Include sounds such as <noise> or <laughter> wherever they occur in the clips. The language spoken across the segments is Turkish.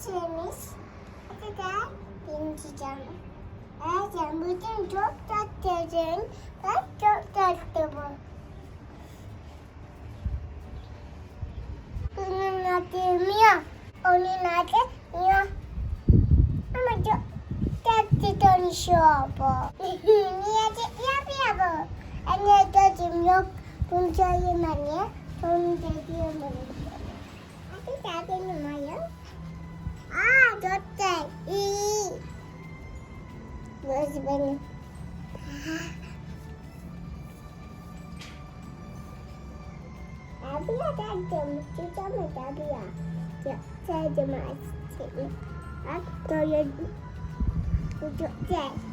bahçemiz. Hadi da bineceğim. Ercan bugün çok tatlısın. Bak çok tatlı bu. Bunun adı Mia. Onun adı Mia. Ama çok tatlı konuşuyor bu. <laughs> Niye yapıyor bu? Anne dedim yok. Bunu söyleyeyim anne. Onu söyleyeyim anne. Hadi da benim ayım. Aa çok güzel. İyi. Burası benim. Abi ya geldim. Çıkacağım mı abi ya? Ya sevdim açtım. Bak böyle. Bu çok güzel. Bak.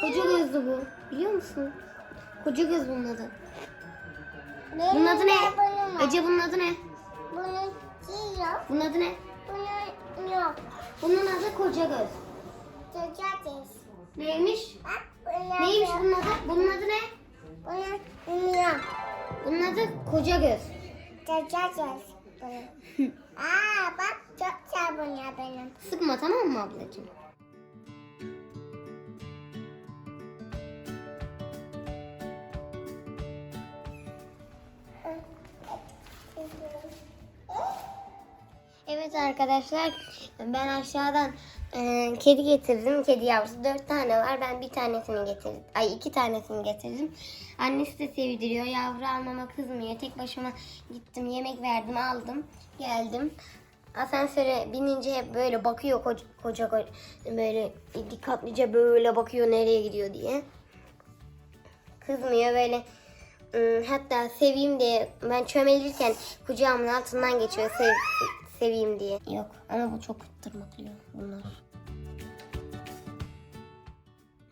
Koca gözlü bu. Biliyor musun? Koca göz bunun adı. Bunun adı ne? Bunun, Ece bunun adı ne? bunun yok. Bunun adı ne? Bunun yok. Bunun adı koca göz. Neymiş? Bak bunun Neymiş adı- bunun adı? Bunun adı ne? Bunun. Bunun adı koca göz. Çocuk <laughs> bunun. Aa bak çok güzel bunlar benim. Sıkma tamam mı ablacığım? Evet arkadaşlar ben aşağıdan e, kedi getirdim. Kedi yavrusu dört tane var. Ben bir tanesini getirdim. Ay iki tanesini getirdim. Annesi de sevdiriyor. Yavru almama kızmıyor. Tek başıma gittim yemek verdim aldım. Geldim. Asansöre binince hep böyle bakıyor koca koca, koca böyle dikkatlice böyle bakıyor nereye gidiyor diye. Kızmıyor böyle ım, hatta seveyim diye ben çömelirken kucağımın altından geçiyor sev, seveyim diye. Yok ama bu çok tırmaklıyor bunlar.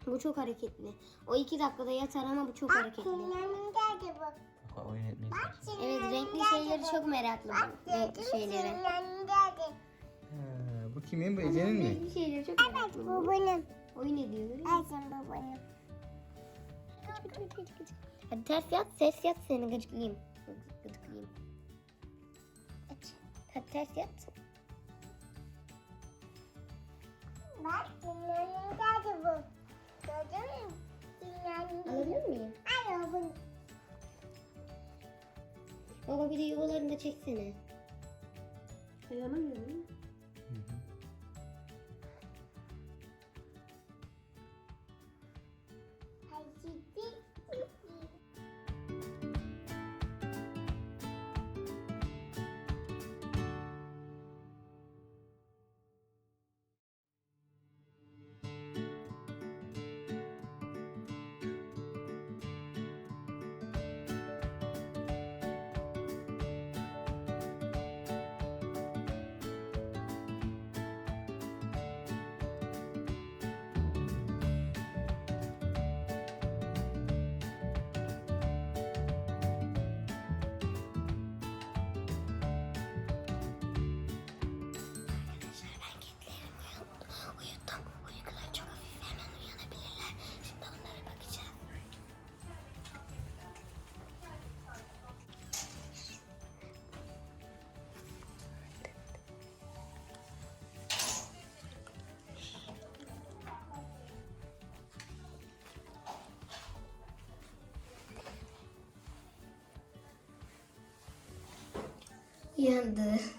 Bu çok hareketli. O iki dakikada yatar ama bu çok hareketli. Oyun etmeyi seversin. Evet renkli şeyleri çok meraklı bu. Renkli önünde Ha, bu kimin? Bu Ece'nin mi? Renkli şeyleri çok Evet meraklı. bu benim. Oyun ediyor görüyor musun? Ercan bu benim. Hadi ters yat, ses yat seni gıcıklayayım. Gıcıklayayım. Hadi ters yat. Bak senin önünde bu. Gördün mü? Önünde. Alabilir miyim? Bu. Baba bir de yuvalarını da çeksene. Dayanamıyorum. 变得。